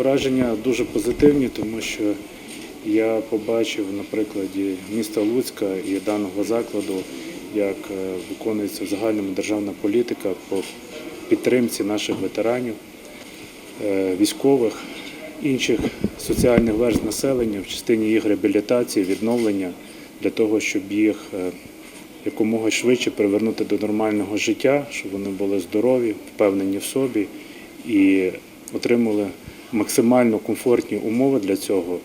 Враження дуже позитивні, тому що я побачив на прикладі міста Луцька і даного закладу, як е, виконується в загальному державна політика по підтримці наших ветеранів, е, військових, інших соціальних верств населення в частині їх реабілітації, відновлення для того, щоб їх е, якомога швидше привернути до нормального життя, щоб вони були здорові, впевнені в собі і отримали максимально комфортні умови для цього.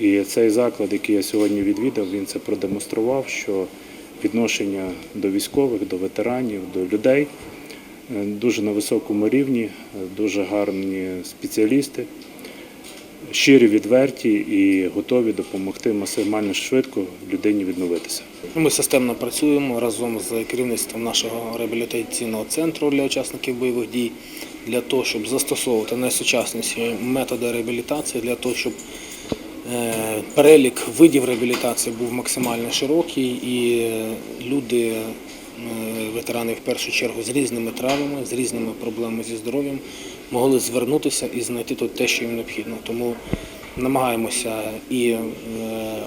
І цей заклад, який я сьогодні відвідав, він це продемонстрував, що відношення до військових, до ветеранів, до людей е, дуже на високому рівні, е, дуже гарні спеціалісти, щирі, відверті і готові допомогти максимально швидко людині відновитися. Ми системно працюємо разом з керівництвом нашого реабілітаційного центру для учасників бойових дій для того, щоб застосовувати найсучасніші методи реабілітації, для того, щоб е, перелік видів реабілітації був максимально широкий і люди, е, ветерани в першу чергу з різними травмами, з різними проблемами зі здоров'ям, могли звернутися і знайти тут те, що їм необхідно. Тому намагаємося і е,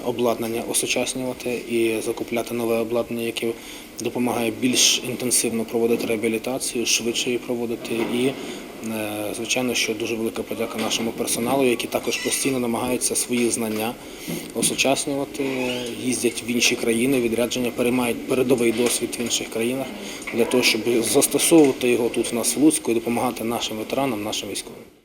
обладнання осучаснювати, і закупляти нове обладнання, яке допомагає більш інтенсивно проводити реабілітацію, швидше її проводити. І, е, звичайно, що дуже велика подяка нашому персоналу, які також постійно намагаються свої знання осучаснювати, їздять в інші країни, відрядження, переймають передовий досвід в інших країнах для того, щоб застосовувати його тут в нас в Луцьку і допомагати нашим ветеранам, нашим військовим.